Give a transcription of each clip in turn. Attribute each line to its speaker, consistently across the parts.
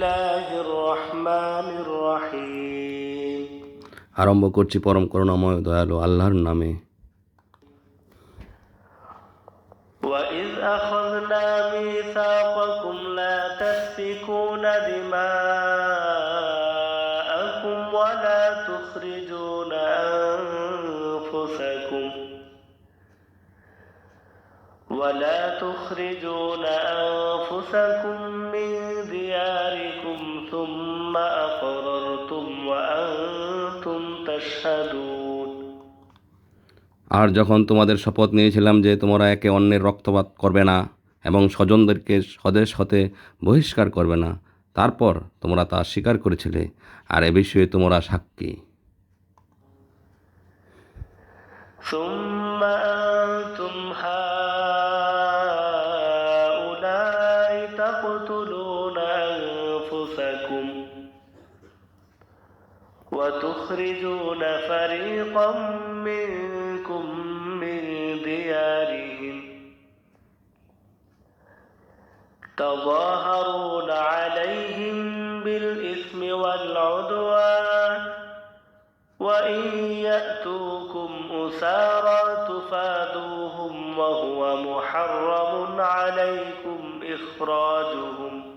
Speaker 1: الله الرحمن الرحيم
Speaker 2: আরম্ভ করছি পরম করুণাময় দয়ালু আল্লাহর নামে
Speaker 1: وإذ أخذنا ميثاقكم لا تسفكون دماءكم ولا تخرجون أنفسكم ولا تخرجون أنفسكم
Speaker 2: আর যখন তোমাদের শপথ নিয়েছিলাম যে তোমরা একে অন্যের রক্তপাত করবে না এবং স্বজনদেরকে স্বদেশ হতে বহিষ্কার করবে না তারপর তোমরা তা স্বীকার করেছিলে আর এ বিষয়ে তোমরা সাক্ষী
Speaker 1: ثم أنتم هؤلاء فريقا منكم من ديارهم تظاهرون عليهم بالإثم والعدوان وإن يأتوكم أسارى تفادوهم وهو محرم عليكم إخراجهم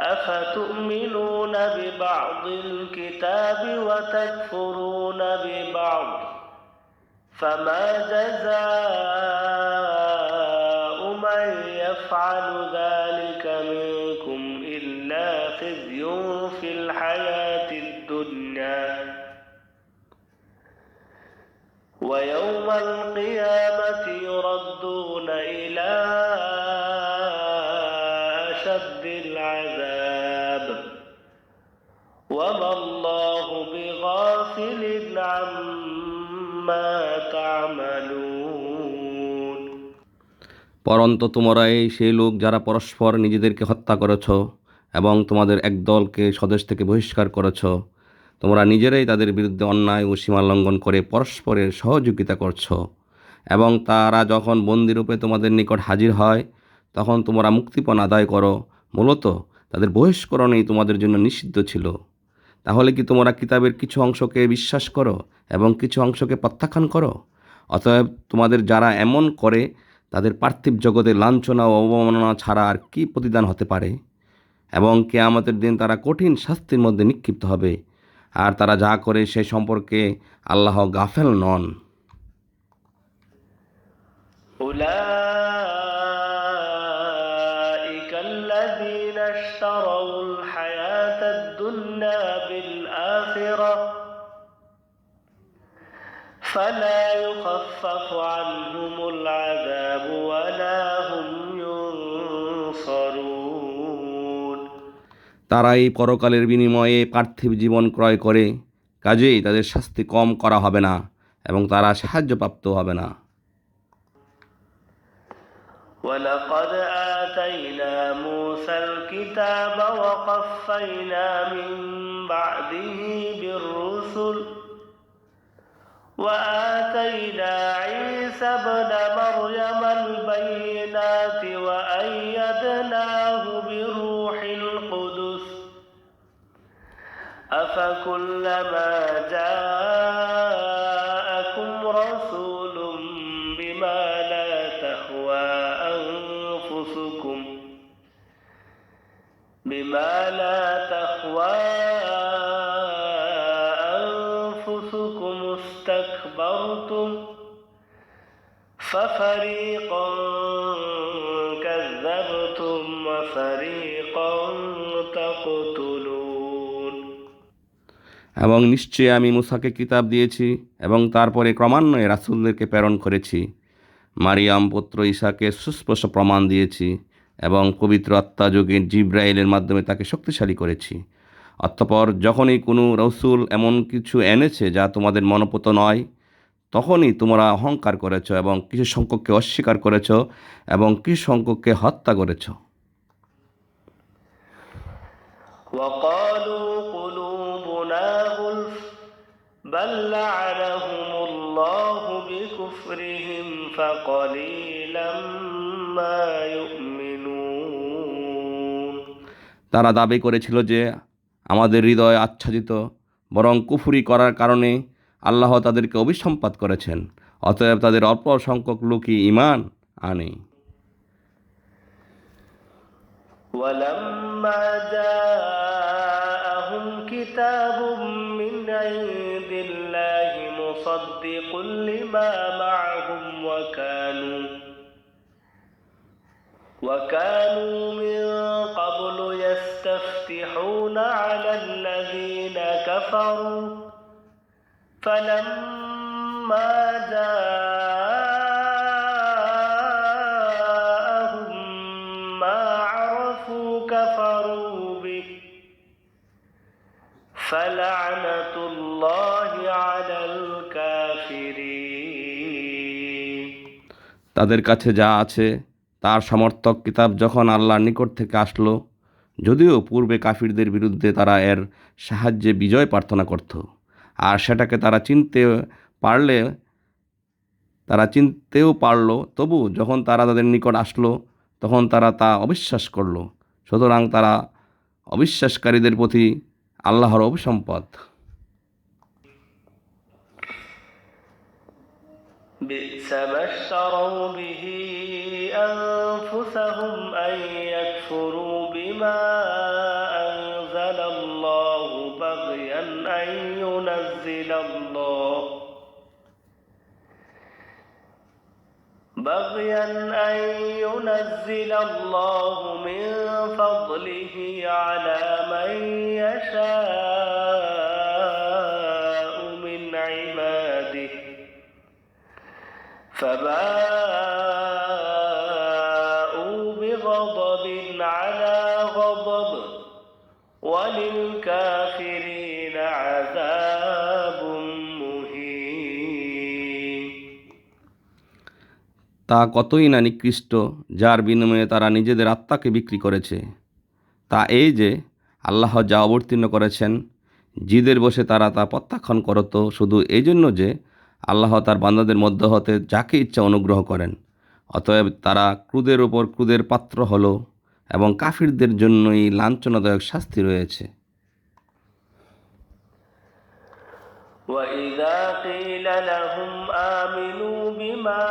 Speaker 1: أفتؤمنون ببعض الكتاب وتكفرون ببعض فما جزاء
Speaker 2: পরন্ত তোমরাই সেই লোক যারা পরস্পর নিজেদেরকে হত্যা করেছ এবং তোমাদের এক দলকে স্বদেশ থেকে বহিষ্কার করেছ। তোমরা নিজেরাই তাদের বিরুদ্ধে অন্যায় ও সীমা লঙ্ঘন করে পরস্পরের সহযোগিতা করছ। এবং তারা যখন বন্দিরূপে তোমাদের নিকট হাজির হয়, তখন তোমরা মুক্তিপণ আদায় করো। মূলত তাদের বহিষ্করণেই তোমাদের জন্য নিষিদ্ধ ছিল। তাহলে কি তোমরা কিতাবের কিছু অংশকে বিশ্বাস করো এবং কিছু অংশকে প্রত্যাখ্যান করো? অতএব তোমাদের যারা এমন করে তাদের পার্থিব জগতে লাঞ্ছনা ও অবমাননা ছাড়া আর কী প্রতিদান হতে পারে? এবং কে আমাদের দিন তারা কঠিন শাস্তির মধ্যে নিক্ষিপ্ত হবে। আর তারা যা করে সে সম্পর্কে আল্লাহ গাফেল নন।
Speaker 1: فلا يخفف عنهم العذاب ولا هم ينصرون
Speaker 2: তারা এই পরকালের বিনিময়ে পার্থিব জীবন ক্রয় করে কাজেই তাদের শাস্তি কম করা হবে না এবং তারা সাহায্যপ্রাপ্ত হবে না
Speaker 1: ولقد آتينا موسى الكتاب وقفينا من بعده بالرسل وآتينا عيسى ابن مريم البينات وأيدناه بروح القدس. أفكلما جاءكم رسول بما لا تهوى أنفسكم بما لا استكبرتم ففريقا كذبتم وفريقا تقتلون
Speaker 2: এবং নিশ্চয়ই আমি মুসাকে কিতাব দিয়েছি এবং তারপরে ক্রমান্বয়ে রাসূলদেরকে প্রেরণ করেছি মারিয়াম পুত্র ঈশাকে সুস্পষ্ট প্রমাণ দিয়েছি এবং পবিত্র আত্মাযোগে জিব্রাইলের মাধ্যমে তাকে শক্তিশালী করেছি অতপর যখনই কোনো রসুল এমন কিছু এনেছে যা তোমাদের মনোপত নয় তখনই তোমরা অহংকার করেছ এবং কিছু সংখ্যককে অস্বীকার করেছ এবং কিছু সংখ্যককে হত্যা করেছ। তারা দাবি করেছিল যে আমাদের হৃদয় আচ্ছাদিত বরং কুফুরি করার কারণে আল্লাহ তাদেরকে অভিসম্পাত করেছেন অতএব তাদের অল্প সংখ্যক লোকই ইমান আনে
Speaker 1: ولما جاءهم كتاب من عند الله مصدق لما معهم وكانوا وكانوا من قبل يستفتحون على الذين كفروا فلما جاءهم ما عرفوا كفروا به فلعنة الله على الكافرين
Speaker 2: তাদের কাছে যা আছে তার সমর্থক কিতাব যখন আল্লাহর নিকট থেকে আসলো যদিও পূর্বে কাফিরদের বিরুদ্ধে তারা এর সাহায্যে বিজয় প্রার্থনা করত আর সেটাকে তারা চিনতে পারলে তারা চিনতেও পারলো তবু যখন তারা তাদের নিকট আসলো তখন তারা তা অবিশ্বাস করলো সুতরাং তারা অবিশ্বাসকারীদের প্রতি আল্লাহর অভিসম্পদ
Speaker 1: بئس ما اشتروا به أنفسهم أن الله بغيا أن ينزل الله. بغيا أن ينزل الله من فضله على من يشاء من عباده. فباءوا
Speaker 2: তা কতই না নিকৃষ্ট যার বিনিময়ে তারা নিজেদের আত্মাকে বিক্রি করেছে তা এই যে আল্লাহ যা অবতীর্ণ করেছেন জিদের বসে তারা তা প্রত্যাখ্যান করত শুধু এই জন্য যে আল্লাহ তার বান্দাদের মধ্য হতে যাকে ইচ্ছা অনুগ্রহ করেন অতএব তারা ক্রুদের ওপর ক্রুদের পাত্র হলো এবং কাফিরদের জন্যই লাঞ্ছনাদায়ক শাস্তি রয়েছে
Speaker 1: وإذا قيل لهم آمنوا بما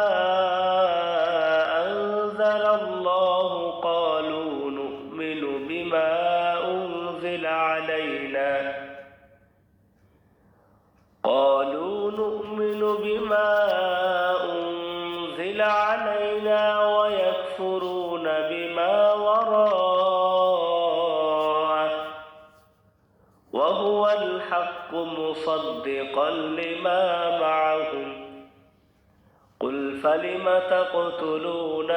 Speaker 1: مصدقا لما معهم قل فلم تقتلون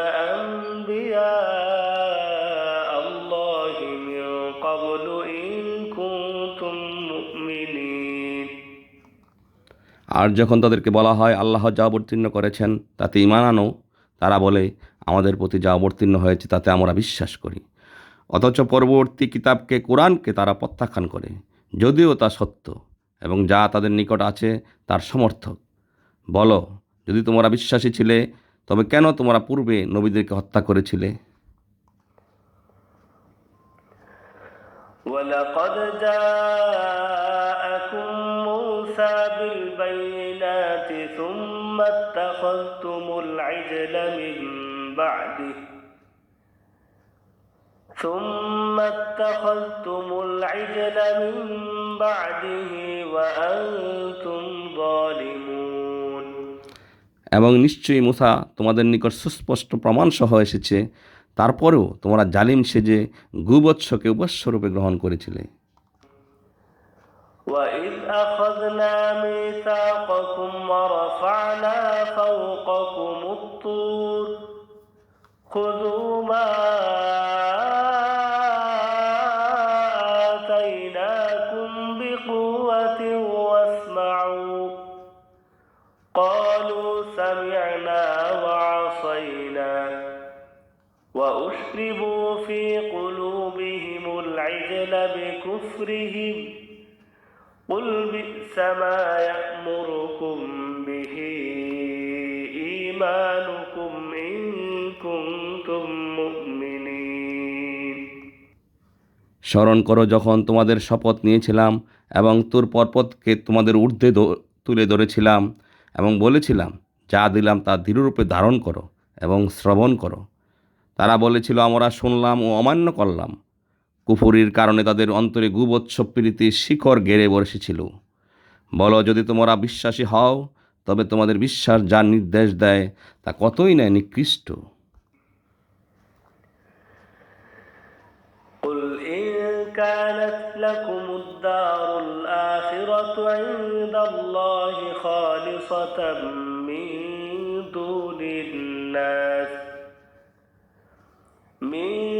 Speaker 1: أنبياء الله من قبل إن كنتم مؤمنين
Speaker 2: আর যখন তাদেরকে বলা হয় আল্লাহ যা অবতীর্ণ করেছেন তাতে ইমান আনো তারা বলে আমাদের প্রতি যা অবতীর্ণ হয়েছে তাতে আমরা বিশ্বাস করি অথচ পরবর্তী কিতাবকে কোরআনকে তারা প্রত্যাখ্যান করে যদিও তা সত্য এবং যা তাদের নিকট আছে তার সমর্থক বলো যদি তোমরা বিশ্বাসী ছিলে তবে কেন তোমরা পূর্বে নবীদেরকে হত্যা করেছিলে
Speaker 1: ولقد جاءكم ثم اتخذتم العجل من بعده وأنتم ظالمون
Speaker 2: এবং নিশ্চয়ই মুসা তোমাদের নিকট সুস্পষ্ট প্রমাণসহ এসেছে তারপরেও তোমরা জালিম সেজে গুবৎসকে উপাস্যরূপে গ্রহণ করেছিলে
Speaker 1: وإذ أخذنا ميثاقكم ورفعنا فوقكم الطور خذوا ما قل بئس ما يأمركم به إيمانكم إن كنتم مؤمنين
Speaker 2: স্মরণ করো যখন তোমাদের শপথ নিয়েছিলাম এবং তোর পর্বতকে তোমাদের ঊর্ধ্বে দ- তুলে ধরেছিলাম এবং বলেছিলাম যা দিলাম তা দৃঢ়রূপে ধারণ করো এবং শ্রবণ করো তারা বলেছিল আমরা শুনলাম ও অমান্য করলাম কুফুরির কারণে তাদের অন্তরে গুবৎস প্রীতির শিখর গেড়ে বসেছিল বলো যদি তোমরা বিশ্বাসী হও তবে তোমাদের বিশ্বাস যা নির্দেশ দেয় তা কতই না নিকৃষ্ট
Speaker 1: قل إن كانت لكم الدار الآخرة عند الله خالصة من دون الناس من دون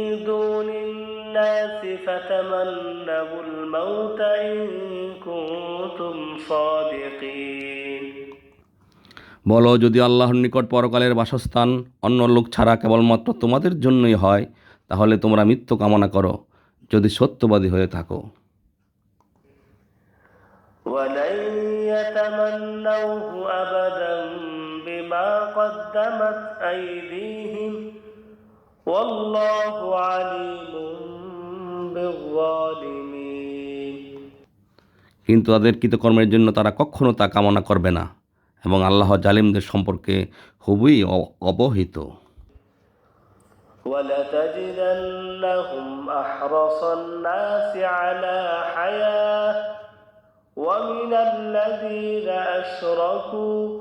Speaker 1: الناس فتمنوا الموت إن كنتم صادقين
Speaker 2: বলো যদি আল্লাহর নিকট পরকালের বাসস্থান অন্য লোক ছাড়া কেবলমাত্র তোমাদের জন্যই হয় তাহলে তোমরা মৃত্যু কামনা করো যদি সত্যবাদী হয়ে থাকো
Speaker 1: ولن يتمنوه أبدا بما قدمت أيديهم والله عليم بالظالمين
Speaker 2: কিন্তু তাদের কৃতকর্মের জন্য তারা কখনো তা কামনা করবে না এবং আল্লাহ জালিমদের সম্পর্কে খুবই অ- অবহিত
Speaker 1: ولتجدنهم أحرص الناس على حياة ومن الذين أشركوا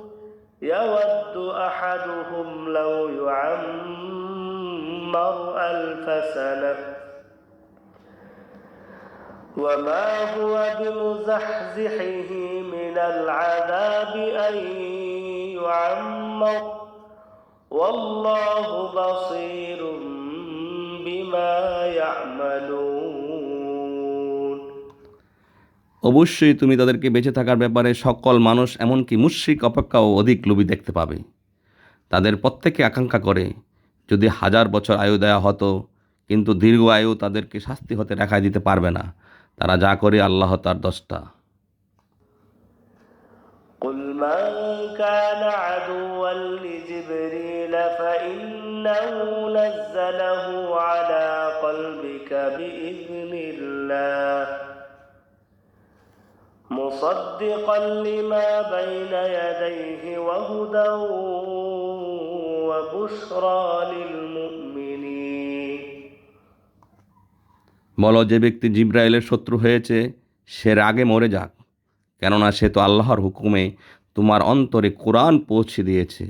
Speaker 1: يود أحدهم لو يعمر ألف سنة وما هو بمزحزحه من العذاب أن يعمر والله بصير بما يعملون
Speaker 2: অবশ্যই তুমি তাদেরকে বেঁচে থাকার ব্যাপারে সকল মানুষ এমনকি মুশ্রিক অপেক্ষাও অধিক লোভী দেখতে পাবে তাদের প্রত্যেকে আকাঙ্ক্ষা করে যদি হাজার বছর আয়ু দেওয়া হতো কিন্তু দীর্ঘ আয়ু তাদেরকে শাস্তি হতে রেখা দিতে পারবে না তারা যা করে আল্লাহ তার দশটা
Speaker 1: قل من كان عدوا لجبريل فإنه نزله على قلبك بإذن الله مصدقا لما بين يديه وهدى وبشرى للمؤمنين
Speaker 2: বলো যে ব্যক্তি জিব্রাইলের শত্রু হয়েছে সে রাগে মরে যাক। কেননা সে তো আল্লাহর হুকুমে তোমার অন্তরে কোরআন পৌঁছে দিয়েছে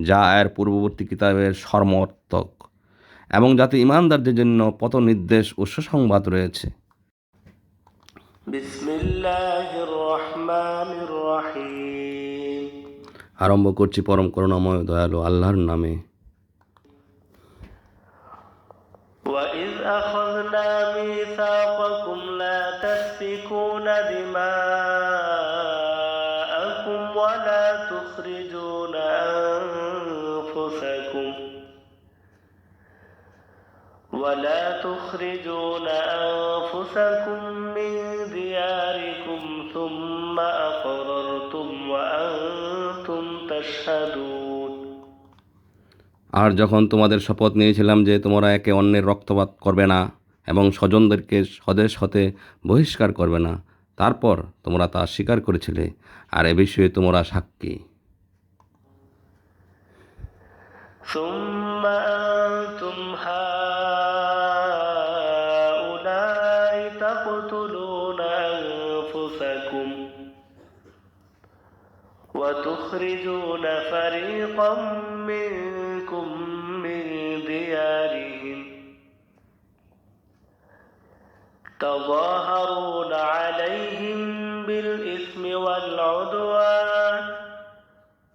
Speaker 2: যা এর পূর্ববর্তী কিতাবের সর্মর্থক এবং যাতে ইমানদারদের জন্য পথ নির্দেশ ও সুসংবাদ রয়েছে। আরম্ভ করছি পরম করুণাময় দয়ালু আল্লাহর নামে।
Speaker 1: ميثاقكم لا تسفكون دماءكم ولا تخرجون أنفسكم ولا تخرجون أنفسكم من دياركم ثم أقررتم وأنتم تشهدون
Speaker 2: আর যখন তোমাদের শপথ নিয়েছিলাম যে তোমরা একে অন্যের রক্তপাত করবে না এবং স্বজনদেরকে স্বদেশ হতে বহিষ্কার করবে না তারপর তোমরা তা স্বীকার করেছিলে আর এ বিষয়ে তোমরা সাক্ষী
Speaker 1: ثم أنتم هؤلاء تقتلون أنفسكم وتخرجون فريقا منكم تظاهرون عليهم بالإثم والعدوان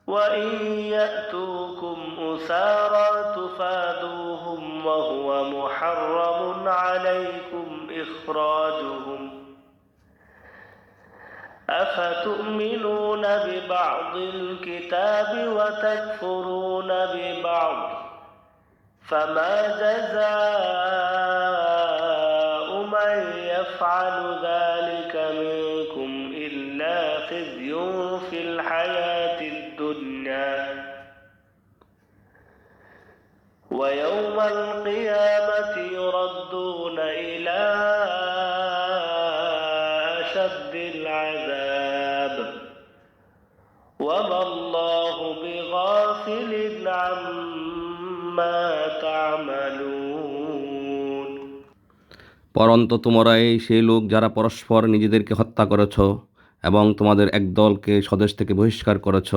Speaker 1: وإن يأتوكم أسارى تفادوهم وهو محرم عليكم إخراجهم. أفتؤمنون ببعض الكتاب وتكفرون ببعض فما جزاء يفعل ذلك منكم إلا خزي في الحياة الدنيا. ويوم القيامة
Speaker 2: পরন্ত তোমরা এই সেই লোক যারা পরস্পর নিজেদেরকে হত্যা করেছ এবং তোমাদের এক দলকে স্বদেশ থেকে বহিষ্কার করেছ,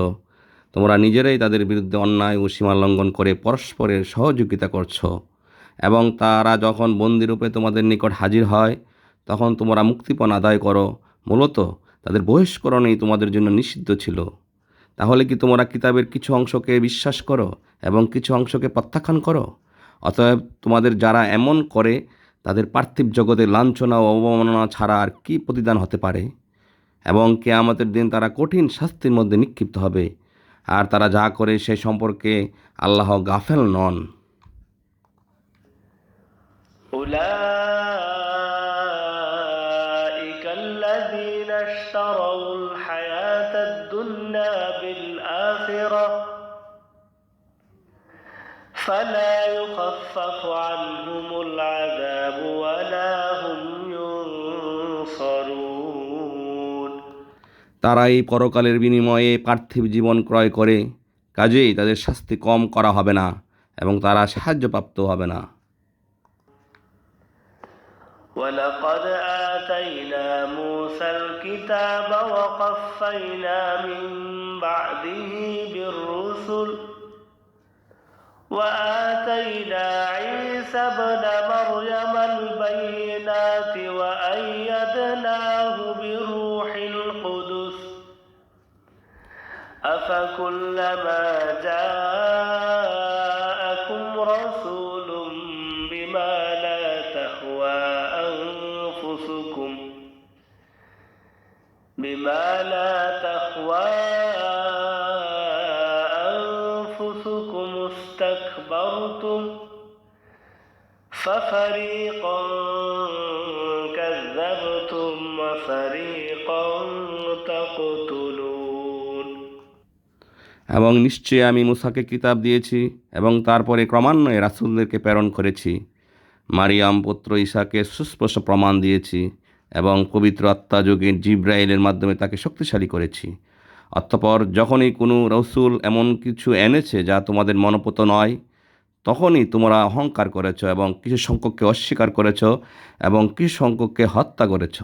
Speaker 2: তোমরা নিজেরাই তাদের বিরুদ্ধে অন্যায় ও সীমা লঙ্ঘন করে পরস্পরের সহযোগিতা করছ। এবং তারা যখন বন্দিরূপে তোমাদের নিকট হাজির হয়, তখন তোমরা মুক্তিপণ আদায় করো। মূলত তাদের বহিষ্করণই তোমাদের জন্য নিষিদ্ধ ছিল। তাহলে কি তোমরা কিতাবের কিছু অংশকে বিশ্বাস করো এবং কিছু অংশকে প্রত্যাখ্যান করো? অতএব তোমাদের যারা এমন করে তাদের পার্থিব জগতে লাঞ্ছনা ও অবমাননা ছাড়া আর কী প্রতিদান হতে পারে? এবং কেয়ামতের দিন তারা কঠিন শাস্তির মধ্যে নিক্ষিপ্ত হবে। আর তারা যা করে সে সম্পর্কে আল্লাহ গাফেল নন।
Speaker 1: فلا يخفف عنهم العذاب ولا هم ينصرون
Speaker 2: তারা এই পরকালের বিনিময়ে পার্থিব জীবন ক্রয় করে কাজেই তাদের শাস্তি কম করা হবে না এবং তারা সাহায্যপ্রাপ্ত হবে না
Speaker 1: ولقد آتينا موسى الكتاب وقفينا من بعده بالرسل وآتينا عيسى ابن مريم البينات وأيدناه بروح القدس. أفكلما جاءكم رسول بما لا تهوى أنفسكم. بما لا تهوى استكبرتم ففريقا كذبتم وفريقا تقتلون
Speaker 2: এবং নিশ্চয়ই আমি মুসাকে কিতাব দিয়েছি এবং তারপরে ক্রমান্বয়ে রাসূলদেরকে প্রেরণ করেছি মারিয়াম পুত্র ঈশাকে সুস্পষ্ট প্রমাণ দিয়েছি এবং পবিত্র আত্মাযোগে জিব্রাইলের মাধ্যমে তাকে শক্তিশালী করেছি অতপর যখনই কোনো রসুল এমন কিছু এনেছে যা তোমাদের মনোপত নয় তখনই তোমরা অহংকার করেছ এবং কিছু সংখ্যককে অস্বীকার করেছ এবং কিছু সংখ্যককে হত্যা করেছ।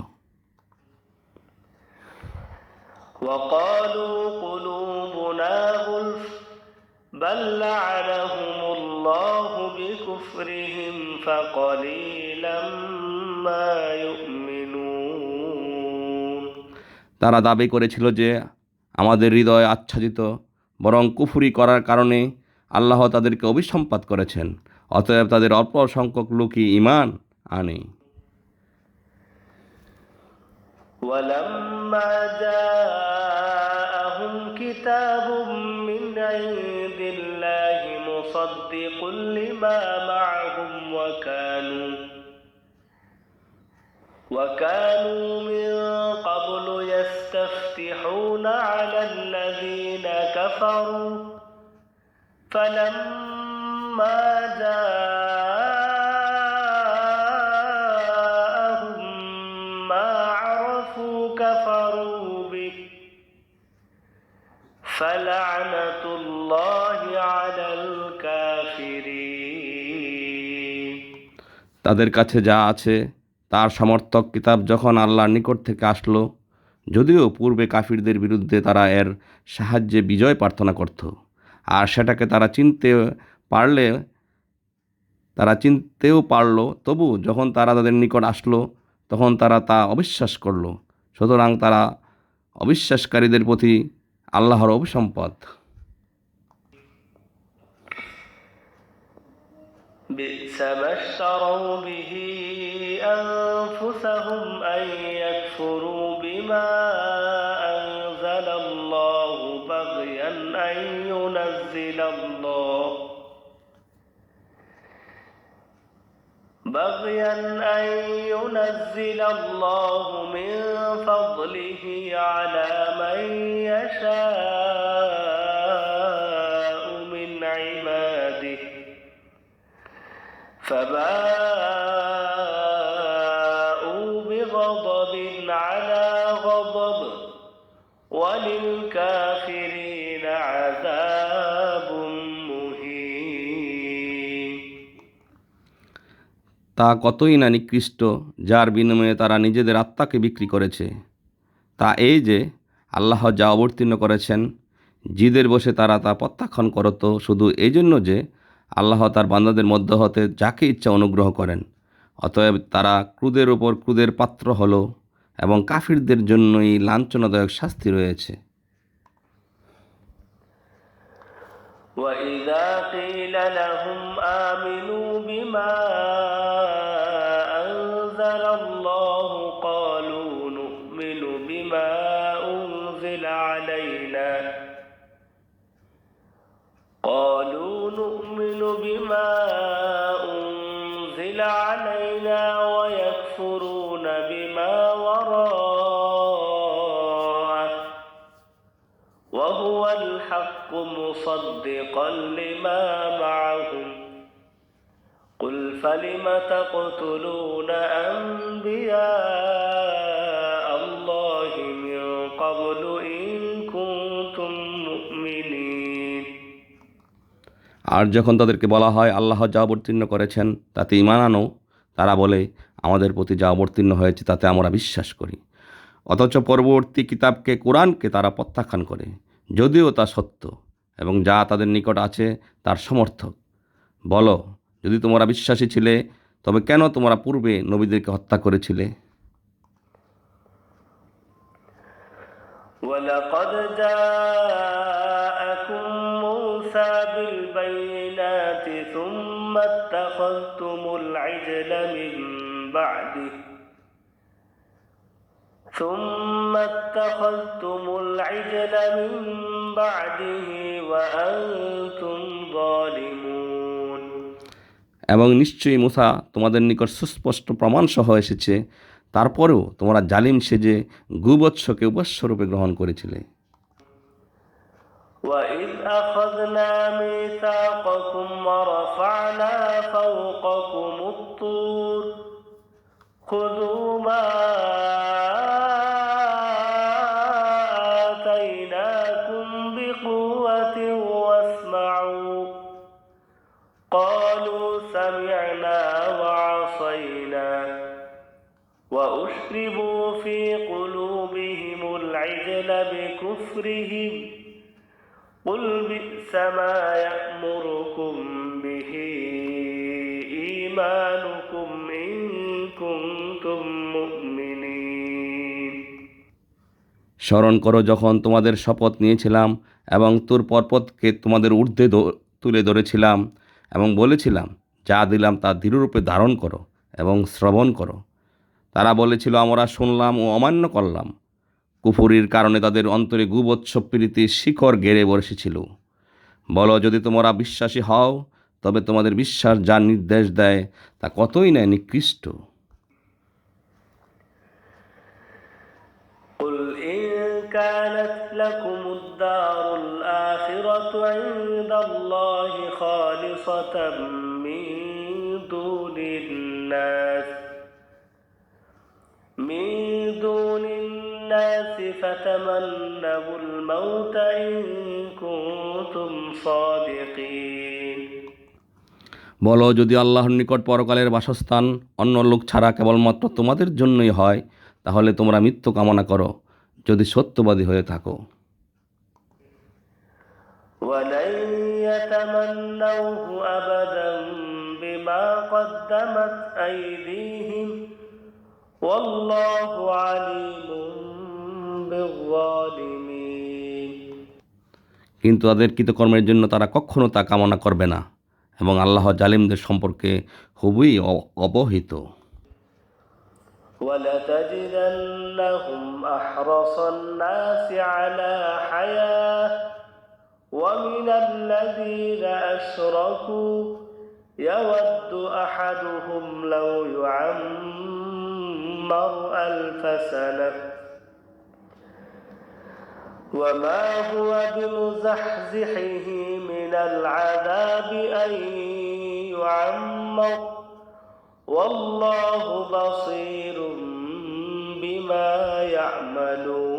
Speaker 2: তারা দাবি করেছিল যে আমাদের হৃদয় আচ্ছাদিত বরং কুফুরি করার কারণে আল্লাহ তাদেরকে অভিসম্পাত করেছেন অতএব তাদের অল্প সংখ্যক লোকই ইমান আনে
Speaker 1: ولما جاءهم كتاب من عند الله مصدق لما معهم وكانوا وكانوا من قبل يستفتحون على الذين كفروا فلما جاءهم ما عرفوا كفروا به فلعنة الله على الكافرين
Speaker 2: তাদের কাছে যা আছে তার সমর্থক কিতাব যখন আল্লাহর নিকট থেকে আসলো যদিও পূর্বে কাফিরদের বিরুদ্ধে তারা এর সাহায্যে বিজয় প্রার্থনা করত আর সেটাকে তারা চিনতে পারলে তারা চিনতেও পারল তবু যখন তারা তাদের নিকট আসলো তখন তারা তা অবিশ্বাস করল সুতরাং তারা অবিশ্বাসকারীদের প্রতি আল্লাহর অভিসম্পদ
Speaker 1: بئس ما اشتروا به أنفسهم أن ينزل الله. بغيا أن ينزل الله من فضله على من يشاء من عباده. فباءوا
Speaker 2: তা কতই না নিকৃষ্ট যার বিনিময়ে তারা নিজেদের আত্মাকে বিক্রি করেছে তা এই যে আল্লাহ যা অবতীর্ণ করেছেন জিদের বসে তারা তা প্রত্যাখ্যান করত শুধু এই জন্য যে আল্লাহ তার বান্দাদের মধ্য হতে যাকে ইচ্ছা অনুগ্রহ করেন অতএব তারা ক্রুদের ওপর ক্রুদের পাত্র হলো এবং কাফিরদের জন্যই লাঞ্ছনাদায়ক শাস্তি রয়েছে
Speaker 1: وإذا قيل لهم آمنوا بما مصدقا لما معهم قل فلم تقتلون أنبياء الله من قبل إن كنتم مؤمنين
Speaker 2: আর যখন তাদেরকে বলা হয় আল্লাহ যা অবতীর্ণ করেছেন তাতে ইমান আনো তারা বলে আমাদের প্রতি যা অবতীর্ণ হয়েছে তাতে আমরা বিশ্বাস করি অথচ পরবর্তী কিতাবকে কোরআনকে তারা প্রত্যাখ্যান করে যদিও তা সত্য এবং যা তাদের নিকট আছে তার সমর্থক বলো যদি তোমরা বিশ্বাসী ছিলে তবে কেন তোমরা পূর্বে নবীদেরকে হত্যা করেছিলে
Speaker 1: ولقد جاءكم موسى بالبينات ثم اتخذتم العجل من بعده ثم اتخذتم العجل من بعده وأنتم ظالمون
Speaker 2: এবং নিশ্চয়ই মুসা তোমাদের নিকট সুস্পষ্ট প্রমাণসহ এসেছে তারপরেও তোমরা জালিম সেজে গুবৎসকে উপাস্যরূপে গ্রহণ করেছিলে
Speaker 1: وإذ أخذنا ميثاقكم ورفعنا فوقكم الطور خذوا ما ما يأمركم به إيمانكم إن كنتم مؤمنين
Speaker 2: স্মরণ করো যখন তোমাদের শপথ নিয়েছিলাম এবং তোর পর্বতকে তোমাদের ঊর্ধ্বে দ- তুলে ধরেছিলাম এবং বলেছিলাম যা দিলাম তা দৃঢ়রূপে ধারণ করো এবং শ্রবণ করো তারা বলেছিল আমরা শুনলাম ও অমান্য করলাম কুফুরির কারণে তাদের অন্তরে গুবৎস প্রীতির শিখর গেড়ে বসেছিল বলো যদি তোমরা বিশ্বাসী হও তবে তোমাদের বিশ্বাস যা নির্দেশ দেয় তা কতই নয় নিকৃষ্ট
Speaker 1: قل إن كانت لكم الدار الآخرة عند الله خالصة من دون الناس من دون الناس فتمنوا الموت إن كنتم صادقين
Speaker 2: বলো যদি আল্লাহর নিকট পরকালের বাসস্থান অন্য লোক ছাড়া কেবলমাত্র তোমাদের জন্যই হয় তাহলে তোমরা মৃত্যু কামনা করো যদি সত্যবাদী হয়ে থাকো
Speaker 1: ولن يتمنوه أبدا بما قدمت أيديهم والله عليم بالظالمين
Speaker 2: কিন্তু তাদের কৃতকর্মের জন্য তারা কখনো তা কামনা করবে না এবং আল্লাহ জালিমদের সম্পর্কে খুবই অ- অবহিত
Speaker 1: ولتجدنهم أحرص الناس على حياة ومن الذين أشركوا يود أحدهم لو يعمر ألف سنة وما هو بمزحزحه من العذاب أن يعمر والله بصير بما يعملون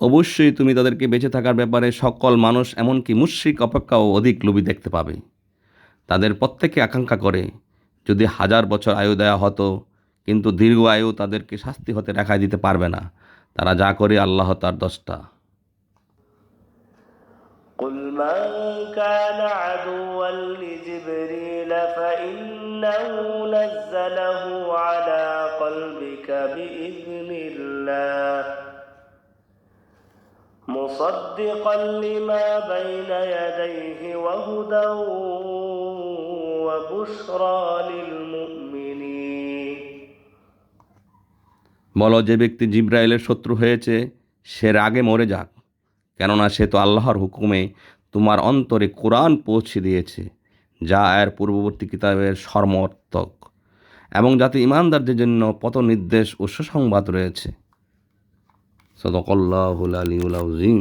Speaker 2: অবশ্যই তুমি তাদেরকে বেঁচে থাকার ব্যাপারে সকল মানুষ এমনকি মুশ্রিক অপেক্ষাও অধিক লোভী দেখতে পাবে তাদের প্রত্যেকে আকাঙ্ক্ষা করে যদি হাজার বছর আয়ু দেওয়া হতো কিন্তু দীর্ঘ আয়ু তাদেরকে শাস্তি হতে রেখায় দিতে পারবে না তারা যা করে আল্লাহ তার দশটা
Speaker 1: قل من كان عدوا لجبريل فإنه نزله على قلبك بإذن الله مصدقا لما بين يديه وهدى وبشرى للمؤمنين
Speaker 2: বলো যে ব্যক্তি জিব্রাইলের শত্রু হয়েছে, সে রাগে মরে যাক। কেননা সে তো আল্লাহর হুকুমে তোমার অন্তরে কোরআন পৌঁছে দিয়েছে, যা এর পূর্ববর্তী কিতাবের সর্মর্থক এবং যাতে ইমানদারদের জন্য পত নির্দেশ ও সুসংবাদ রয়েছে। সদকল্লাহুল আলিউল আজিম